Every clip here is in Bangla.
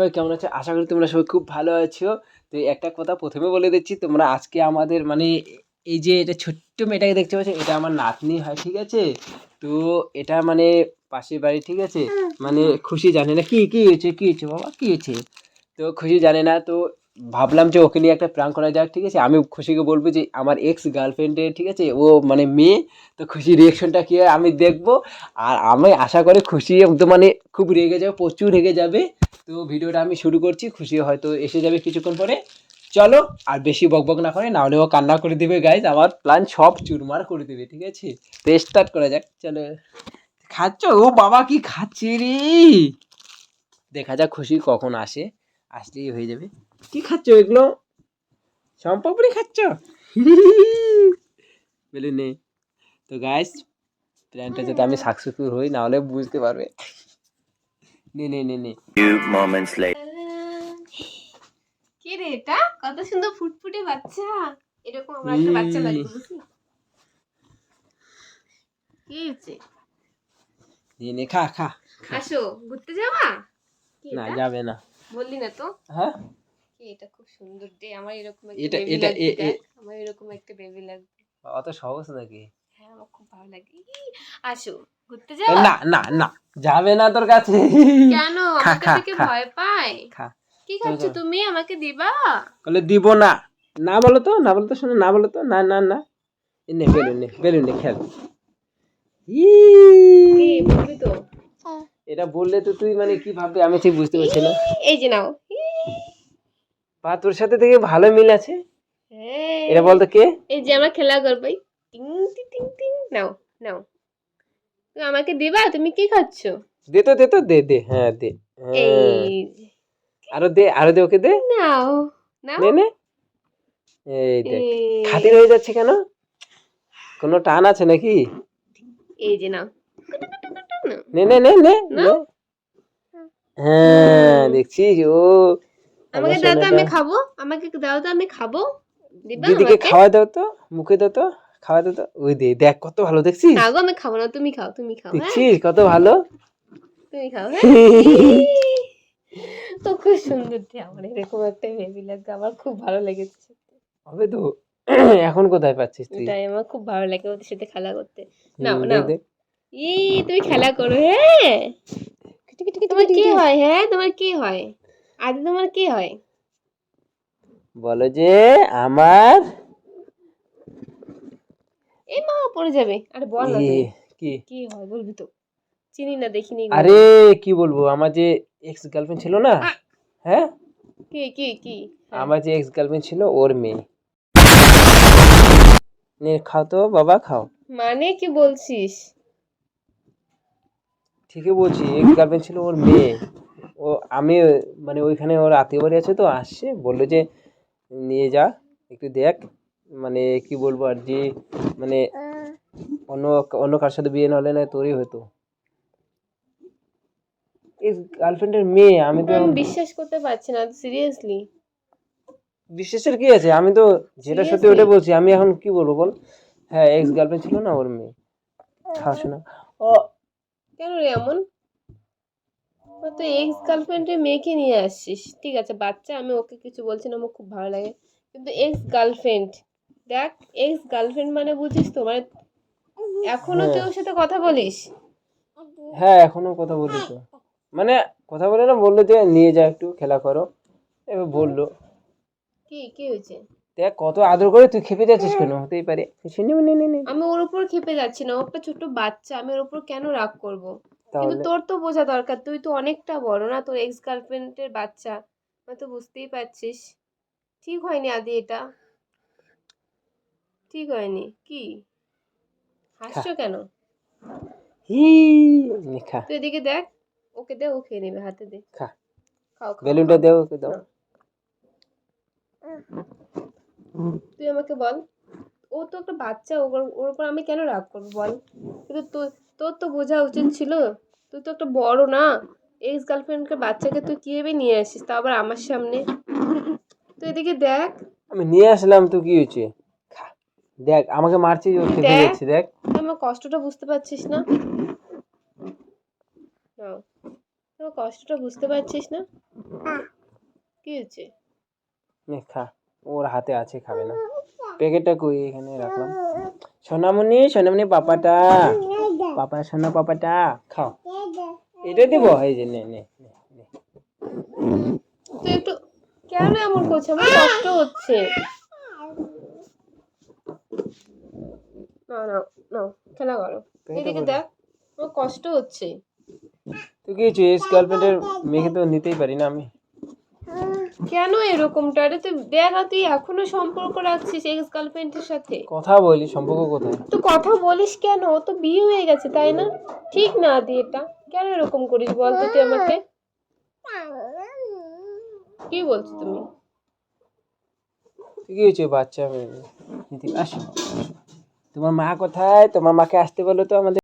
সবাই কেমন আছো? আশা করি তোমরা সবাই খুব ভালো আছো। তো একটা কথা প্রথমে বলে দিচ্ছি, তোমরা আজকে আমাদের মানে এই যে এটা ছোট্ট মেয়েটাকে দেখতে পাচ্ছ, এটা আমার নাতনি হয়, ঠিক আছে? তো এটা মানে পাশের বাড়ি, ঠিক আছে? মানে খুশি জানে না, কি কি হয়েছে কি হয়েছে বাবা, কি হয়েছে? তো খুশি জানে না, তো ভাবলাম যে ওকে নিয়ে একটা প্রাণ করা যাক, ঠিক আছে? আমি খুশিকে বলব যে আমার এক্স গার্লফ্রেন্ডের ঠিক আছে? ও মানে মেয়ে, তো খুশি রিয়েকশনটা কী হয় আমি দেখব। আর আমি আশা করি খুশি একদম মানে খুব রেগে যাবে, প্রচুর রেগে যাবে। তো ভিডিওটা আমি শুরু করছি, খুশি হয়তো এসে যাবে কিছুক্ষণ পরে। চলো, আর বেশি বকবক না করে নাহলে ও কান্না করে দেবে গাইজ আমার প্ল্যান সব চুরমার করে দেবে, ঠিক আছে? তো স্টার্ট করা যাক, চলো। খাচ্ছ? ও বাবা, কি খাচ্ছে রে? দেখা যাক খুশি কখন আসে। আসলেই হয়ে যাবে। কি খাচ্ছ এগুলো? সম্পাপড়ি খাচ্ছ? বলে নে। তো গাইস প্ল্যানটা যাতে আমি সাকসেসফুল হই নাহলে বুঝতে পারবে। নে নে নে নে। Later. কে রে এটা? কত সুন্দর ফুটফুটে বাচ্চা। এরকম আমার একটা বাচ্চা। লাগবে কি হয়েছে? নে নে খা খা। আসো ঘুরতে যাবা না যাবে না। বললি না তো? হ্যাঁ? এটা খুব সুন্দর দে আমার এরকম একটা এটা- এটা- আমার এরকম একটা বেবি লাগবে। অত সহজ নাকি? হ্যাঁ আমার খুব ভালো লাগে। আসো ঘুরতে যাবা না না না যাবে না তোর কাছে। কেন? আমাকে খা, থেকে ভয় পায়? খা। কি খাচ্ছ তুমি? আমাকে দিবা? বলে দিব না। না বলো তো না বলো তো শোনো না বলো তো না না না। এ নে বেলুন নে বেলুন নে খেল। ই, কি বলবি তো। এটা বললে তো তুই মানে কি ভাববি? আমি ঠিক বুঝতে পারছি না। এই যে নাও। বা তোর সাথে থেকে ভালো মিল আছে? হ্যাঁ। এটা বলতো কে? এই যে আমরা খেলা করব এই টিং টিং টিং নাও নাও। তুমি আমাকে দিবা? তুমি কি খাচ্ছ? দে তো দে তো দে দে। হ্যাঁ দে। হ্যাঁ। এই আরও দে আরও দে ওকে দে। নাও নাও। নে নে। এই দেখ। খাতির হয়ে যাচ্ছে কেন? কোনো টান আছে নাকি? এই যে নাও। নে নে নে নে হ্যাঁ দেখছিস ও। আমাকে দাও তো আমি খাব। আমাকে দাও তো আমি খাব। দিদিকে খাওয়া দাও তো মুখে দাও তো খাওয়া দাও তো। ওই দে দেখ কত ভালো দেখছিস? না গো আমি খাব না তুমি খাও তুমি খাও হ্যাঁ? দেখছিস কত ভালো? তুমি খাও হ্যাঁ? তো খুব সুন্দর দে আমার এরকম একটা বেবি লাগবে আমার খুব ভালো লেগেছে হবে তো। এখন কোথায় পাচ্ছিস তুই? এটাই আমার খুব ভালো লাগে ওদের সাথে খেলা করতে। হুম, নাও, নাও। তুমি খেলা করো হ্যাঁ? তোমার কি হয় হ্যাঁ? তোমার কি হয়? আদি তোমার কি হয়? বলো যে আমার এই মা পড়ে যাবে। আরে বল না কি? কি হয় বলবি তো? চিনি না দেখিনি আরে কি বলব? আমার যে এক্স গার্লফ্রেন্ড ছিল না হ্যাঁ? কি কি কি? হ্যাঁ। আমার যে এক্স গার্লফ্রেন্ড ছিল ওর মেয়ে। নে খাও তো বাবা খাও। মানে কি বলছিস? ঠিকই বলছি এক্স গার্লফ্রেন্ড ছিল ওর মেয়ে। ও আমি মানে ওইখানে ওর আত্মীয় বাড়ি আছে তো আসছে বলল যে নিয়ে যা একটু দেখ মানে কি বলব আর যে মানে অন্য অন্য কার সাথে বিয়ে না হলে না তোরই হতো। এক্স গার্লফ্রেন্ডের মেয়ে আমি তো বিশ্বাস করতে পারছি না সিরিয়াসলি বিশ্বাসের কি আছে? আমি তো যেটা সত্যি ওটা বলছি আমি এখন কি বলব বল? হ্যাঁ এক্স গার্লফ্রেন্ড ছিল না ওর মেয়ে। খাওয়া শোনা। ও কেন রে এমন? তো এক্স গার্লফ্রেন্ডের মেয়েকে নিয়ে আসছিস। ঠিক আছে বাচ্চা আমি ওকে কিছু বলছি না আমার খুব ভালো লাগে। কিন্তু এক্স গার্লফ্রেন্ড দেখ এক্স গার্লফ্রেন্ড মানে বুঝিস তো মানে এখনও তুই ওর সাথে কথা বলিস? হ্যাঁ এখনও কথা বলি তো। মানে কথা বলে না বলল যে নিয়ে যা একটু খেলা করো। এবার বলল। কি কি হয়েছে? দেখ কত আদর করে তুই খেপে যাচ্ছিস কেন? হতেই পারে। কিছু নেই নে নে নে। আমি ওর উপর খেপে যাচ্ছি না। ও একটা ছোট বাচ্চা আমি ওর উপর কেন রাগ করব? কিন্তু তোর তো বোঝা দরকার তুই তো অনেকটা বড় না? তোর এক্স গার্লফ্রেন্ডের বাচ্চা আমি তো বুঝতেই পারছিস। ঠিক হয়নি আদি এটা। ঠিক হয়নি। কি? হাসছো কেন? হি নে খা। তুই এদিকে দেখ ওকে দে ও খেয়ে নেবে হাতে দে। খা। খাও খাও, বেলুনটা। দেও ওকে দাও। তুই আমাকে বল। ও তো একটা বাচ্চা ওর ওর উপর আমি কেন রাগ করব বল? কিন্তু তোর তোর তো বোঝা উচিত ছিল। তুই তো একটা বড় না। এক্স গার্লফ্রেন্ডকে বাচ্চাকে তুই কীভাবে নিয়ে আসিস? তা আবার আমার সামনে। তুই এদিকে দেখ। আমি নিয়ে আসলাম তো কি হয়েছে? দেখ আমাকে মারছিস ও খেপে দেখ। যাচ্ছে দেখ। তুই আমার কষ্টটা বুঝতে পারছিস না। তুই কষ্টটা বুঝতে পারছিস না? কি হয়েছে? নে খা। ওর হাতে আছে খাবে না। প্যাকেটটা কই? এখানে রাখলাম। সোনামণি সোনামণি পাপাটা। পাপা সোনা পাপাটা খাও। এটা দিব? এই যে নে নে একটু কেন এমন করছে? আমার কষ্ট হচ্ছে। না না না খেলা করো। এদিকে দেখ আমার কষ্ট হচ্ছে। তুই কি গার্লফ্রেন্ডের মেয়েকে তো নিতেই পারি না আমি। কেন এরকমটা? আরে তুই দেখ না তুই এখনও সম্পর্ক রাখছিস এক্স গার্লফ্রেন্ডের সাথে। কথা বলি সম্পর্ক কোথায়? তো কথা বলিস কেন? ও তো বিয়ে হয়ে গেছে তাই না? ঠিক না দি এটা। কেন এরকম করিস বল তো তুই আমাকে? কি বলছো তুমি? কি হয়েছে বাচ্চা মেয়ে আসো। তোমার মা কোথায়? তোমার মাকে আসতে বলো তো আমাদের।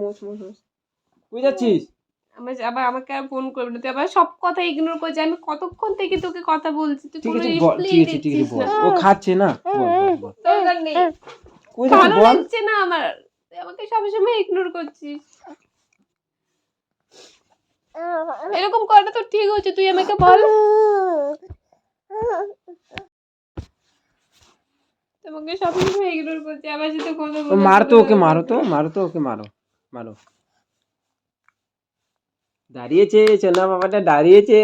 মোচ মোচ তুই আমার আবার আমাকে আর ফোন করবে না। তুই আবার সব কথা ইগনোর করছিস আমি কতক্ষণ থেকে তোকে কথা বলছি? তুই কোনো রিপ্লাই দিচ্ছিস না। ও খাচ্ছে না? দরকার নেই। ভালো লাগছে না আমার। তুই আমাকে সবসময় ইগনোর করছিস। এরকম করাটা তো ঠিক হচ্ছে তুই আমাকে বল। তোমাকে সবসময় ইগনোর করছি। আবার যদি কথা বলে মারো তো ওকে মারো তো মারো তো ওকে মারো। মারো দাঁড়িয়েছে চেনা বাবাটা দাঁড়িয়েছে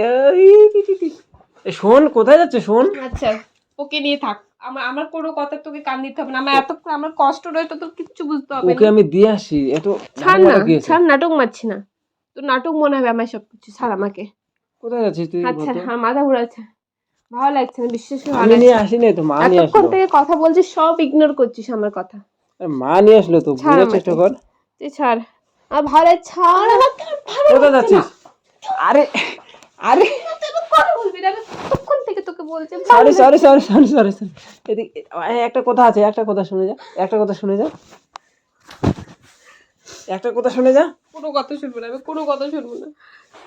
শোন কোথায় যাচ্ছে শোন? আচ্ছা ওকে নিয়ে থাক। আমার আমার কোনো কথা তোকে কান দিতে হবে না। আমার এত আমার কষ্ট রয়েছে তোর কিচ্ছু বুঝতে হবে ওকে আমি দিয়ে আসি। এত ছাড় না নাটক ছাড় নাটক মারছি না। তোর নাটক মনে হবে আমার সব কিছু ছাড় আমাকে। কোথায় যাচ্ছিস তুই আচ্ছা হ্যাঁ মাথা ঘুরাচ্ছে ভালো লাগছে না বিশ্বাস ভালো আমি নিয়ে আসি না তো মা নিয়ে আসলো। থেকে কথা বলছিস সব ইগনোর করছিস আমার কথা। মা নিয়ে আসলো তো বোঝার চেষ্টা কর তুই ছাড়। আর ভালো ছাড়। কোথায় না। যাচ্ছিস? আরে আরে। Sorry sorry sorry sorry sorry sorry এদিকে একটা কথা আছে একটা কথা শুনে যা একটা কথা শুনে যা। একটা কথা শুনে যা। কোনো কথা শুনব না আমি কোনো কথা শুনব না।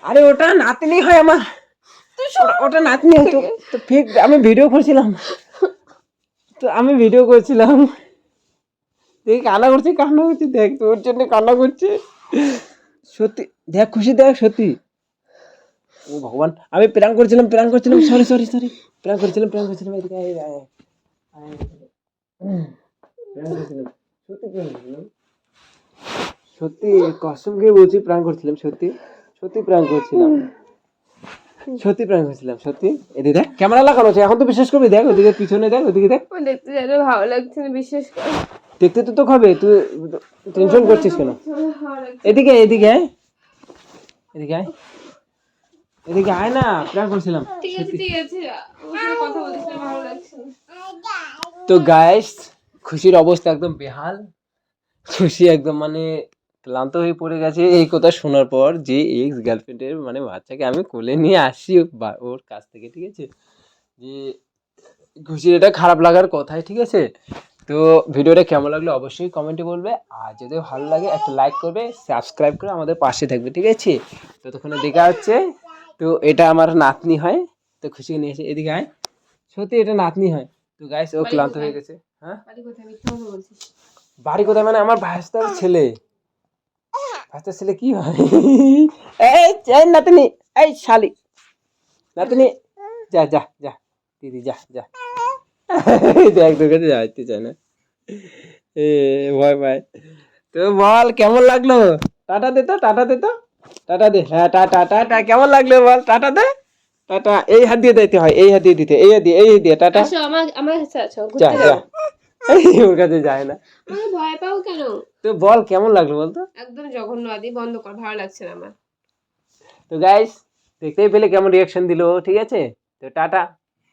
আরে ওটা নাতনি হয় আমার। ওটা- ওটা নাতনি হয়। তো তো ফেক আমি ভিডিও করছিলাম। তো আমি ভিডিও করছিলাম। দেখি কান্না করছি কান্না করছি, দেখ তোর জন্য কান্না করছে। সত্যি, দেখ, খুশি, দেখ, সত্যি। ও ভগবান, আমি প্র্যাঙ্ক করছিলাম প্র্যাঙ্ক করছিলাম সরি সরি সরি প্র্যাঙ্ক করছিলাম প্র্যাঙ্ক করছিলাম, এদিকে। সত্যি কসম খেয়ে বলছি প্র্যাঙ্ক করছিলাম, সত্যি। সত্যি প্র্যাঙ্ক করছিলাম। সত্যি প্র্যাঙ্ক করছিলাম সত্যি? এদিকে দেখ ক্যামেরা লাগানো আছে এখন তো বিশ্বাস করবি দেখ ওদিকে পিছনে দেখ ওদিকে দেখ। দেখতে যেন ভালো লাগছে না বিশেষ করে। দেখতে তো তো খাবে তুই টেনশন করছিস কেন? এদিকে এদিকে এদিকে আয়। এদিকে আয় না প্র্যাঙ্ক করছিলাম। ঠিক আছে ঠিক আছে। কথা ভালো লাগছে তো গাইস খুশির অবস্থা একদম বেহাল। খুশি একদম মানে ক্লান্ত হয়ে পড়ে গেছে এই কথা শোনার পর যে এক্স গার্লফ্রেন্ডের মানে বাচ্চাকে আমি কোলে নিয়ে আসি ওর কাছ থেকে ঠিক আছে? যে খুশির এটা খারাপ লাগার কথাই ঠিক আছে? তো ভিডিওটা কেমন লাগল অবশ্যই কমেন্টে বলবে। আর যদি ভালো লাগে একটা লাইক করবে সাবস্ক্রাইব করে আমাদের পাশে থাকবে ঠিক আছে? ততক্ষণে দেখা হচ্ছে। তো এটা আমার নাতনি হয় তো খুশি নিয়ে এসে এদিকে আয়। সত্যি এটা নাতনি হয়। তো গাইস ও ক্লান্ত হয়ে গেছে হ্যাঁ? বাড়ি কোথায় মানে আমার ভাইস্তার ছেলে। ভাইস্তার ছেলে কি হয় এই নাতনি এই শালি। নাতনি যা যা যা দিদি যা যা। দেখ তোর কাছে যাইতে চায় না। এ ভয় পায়। তো বল কেমন লাগল? টাটা দে তো টাটা দে তো। টাটা দে হ্যাঁ টাটা টাটা কেমন লাগল বল? টাটা দে। টাটা এই হাত দিয়ে দিতে হয় এই হাত দিয়ে দিতে এই হাত দিয়ে এই দিয়ে টাটা। আমার আমার যা যা। ওর কাছে যায় না। তুমি ভয় পাও কেন? তো বল কেমন লাগল বলতো? একদম জঘন্য আদি বন্ধ কর ভালো লাগছে না আমার। তো গাইস দেখতেই পেলে কেমন রিয়াকশন দিল ঠিক আছে? তো টাটা।